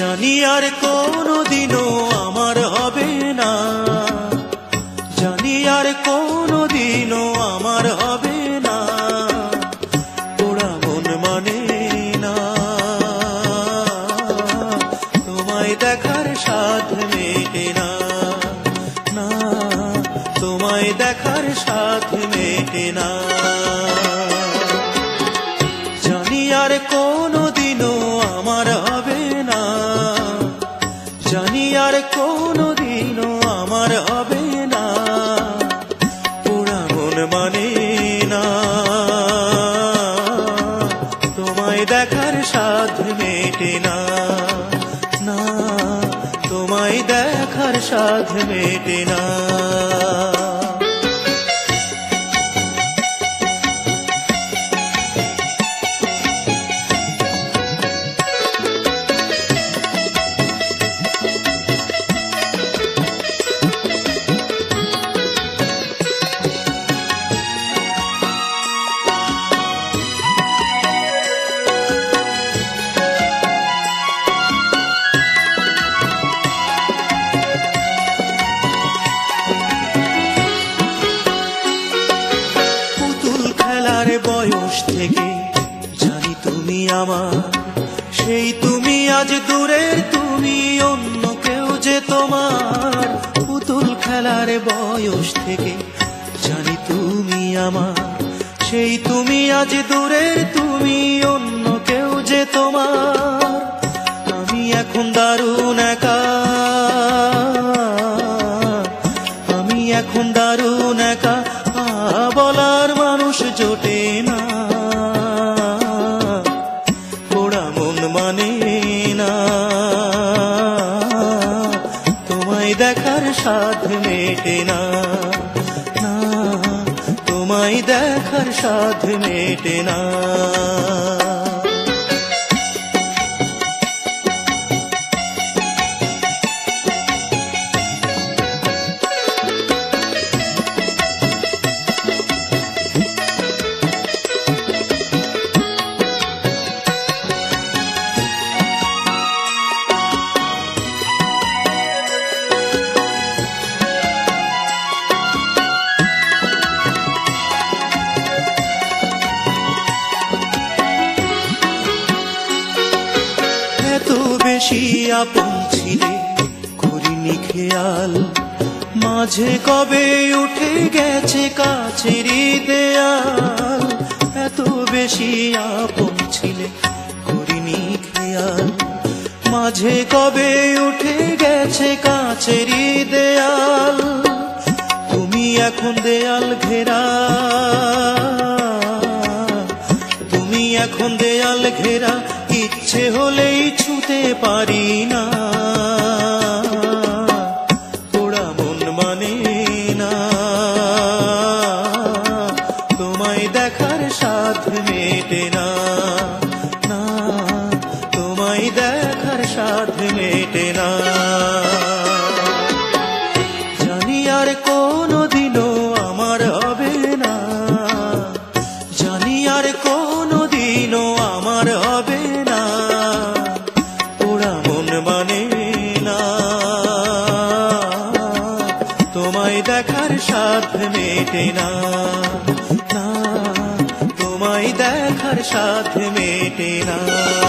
জানি আর কোনো দিনও আমার হবে না। জানি আর কোনো দিনও আমার হবে না। ওরা মন মানে না। তোমায় দেখার সাধ মেটে না। না, তোমায় দেখার সাধ মেটে না। জানি আর কোনো আর কোনো দিনও আমার হবে না। পুরা মন মানে না। তোমায় দেখার সাধ মেটে না। না, তোমায় দেখার সাধ মেটে না। খেলার বয়স থেকে জানি তুমি আমার। সেই তুমি আজ দূরের তুমি অন্য কেউ যে তোমার। পুতুল খেলার বয়স থেকে জানি তুমি আমার। সেই তুমি আজ দূরের তুমি অন্য কেউ যে তোমার। আমি এখন দারুণ একা। আমি এখন দারুণ সাধ মেটে না। না তোমায় দেখার সাধ মেটে না। বেশি আপন ছিলে করিনি খেয়াল। মাঝে কবে উঠে গেছে কাছের দেয়াল? এত বেশি আপন ছিলে করিনি খেয়াল। মাঝে কবে উঠে গেছে কাছের দেয়াল? তুমি এখন দেয়াল ঘেরা। তুমি এখন দেয়াল ঘেরা, ইচ্ছে হলেই ছুতে পারি না। পোড়া মন মানে না। তোমায় দেখার সাধ মেটে না। না, তোমায় দেখার সাধ মেটে না। জানি আর কোনো দিনও আমার হবে না। জানি আর কোনো দিনও আমার হবে দেখার সাধ মেটে না। না তোমায় দেখার সাধ মেটে না।